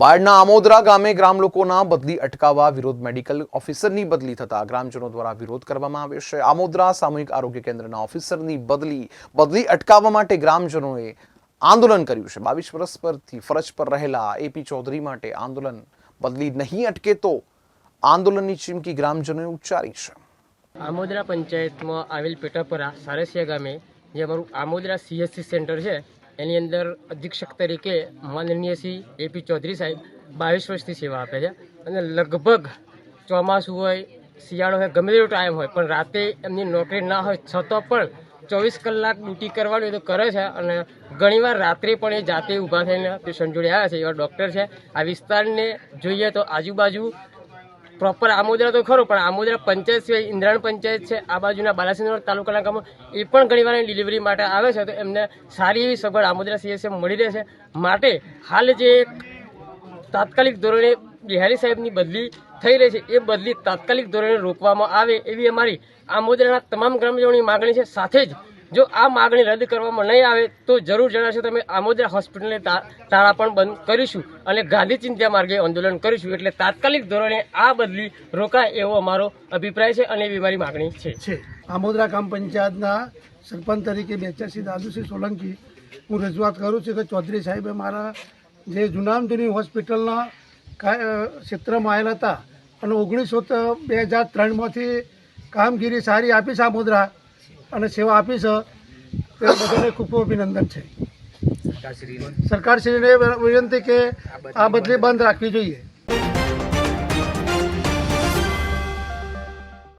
બાળના આમોદરા ગામે ગ્રામ લોકોના બદલી અટકાવવા વિરોધ મેડિકલ ઓફિસરની બદલી થતા ગ્રામજનો દ્વારા વિરોધ કરવામાં આવ્યો છે. આમોદરા સામૂહિક આરોગ્ય કેન્દ્રના ઓફિસરની બદલી બદલી અટકાવવા માટે ગ્રામજનોએ આંદોલન કર્યું છે. બાવીસ વર્ષ પરથી ફરજ પર રહેલા એપી ચૌધરી માટે આંદોલન બદલી નહીં અટકે તો આંદોલનની ચીમકી ગ્રામજનોએ ઉચ્ચારી છે. આમોદરા પંચાયતમાં આવેલ પેટાપરા સારસિયા ગામે, જે અમારું આમોદરા સીએસસી સેન્ટર છે એની અંદર અધિક્ષક તરીકે માનનીય શ્રી એપી ચૌધરી સાહેબ બાવીસ વર્ષથી સેવા આપે છે. અને લગભગ ચોમાસું હોય, શિયાળો હોય, ગમે તેવો ટાઈમ હોય, પણ રાતે એમની નોકરી ના હોય, છતાં પણ ચોવીસ કલાક ડ્યુટી કરવાની તો કરે છે અને ઘણીવાર રાત્રે પણ એ જાતે ઊભા થઈને પેશન્ટ જોડે આવ્યા છે. એવા ડૉક્ટર છે. આ વિસ્તારને જોઈએ તો આજુબાજુ પ્રોપર આમોદરા તો ખરું, પણ આમોદરા પંચાયત સિવાય ઇન્દ્રાણ પંચાયત છે, આ બાજુના બાલાસિનોર તાલુકાના ગામો, એ પણ ઘણી વાર ડિલિવરી માટે આવે છે, તો એમને સારી એવી સગવડ આમોદરા સીએસએ મળી રહે છે માટે હાલ જે તાત્કાલિક ધોરણે બિહારી સાહેબની બદલી થઈ રહી છે, એ બદલી તાત્કાલિક ધોરણે રોકવામાં આવે એવી અમારી આમોદરાના તમામ ગ્રામજનોની માગણી છે. સાથે જ જો આ માગણી રદ કરવામાં નહીં આવે, તો જરૂર જણાશે તમે આમોદરા હોસ્પિટલને તાળા પણ બંધ કરીશું અને ગાંધી ચિંતા માર્ગે આંદોલન કરીશું. એટલે તાત્કાલિક ધોરણે આ બદલી રોકાય એવો અમારો અભિપ્રાય છે અને એવી મારી માગણી છે. આમોદરા ગ્રામ પંચાયતના સરપંચ તરીકે બેચાસી દાદુસિંહ સોલંકી, હું રજૂઆત કરું છું કે ચૌધરી સાહેબે મારા જે જૂનામ જૂની હોસ્પિટલના ક્ષેત્રમાં આવેલા હતા અને ઓગણીસો બે હજાર ત્રણમાંથી કામગીરી સારી આપી છે આમોદરા. અને સેવા આપી છે તે બધાને ખૂબ ખૂબ અભિનંદન છે. સરકારશ્રીને વિનંતી કે આ બદલી બંધ રાખવી જોઈએ.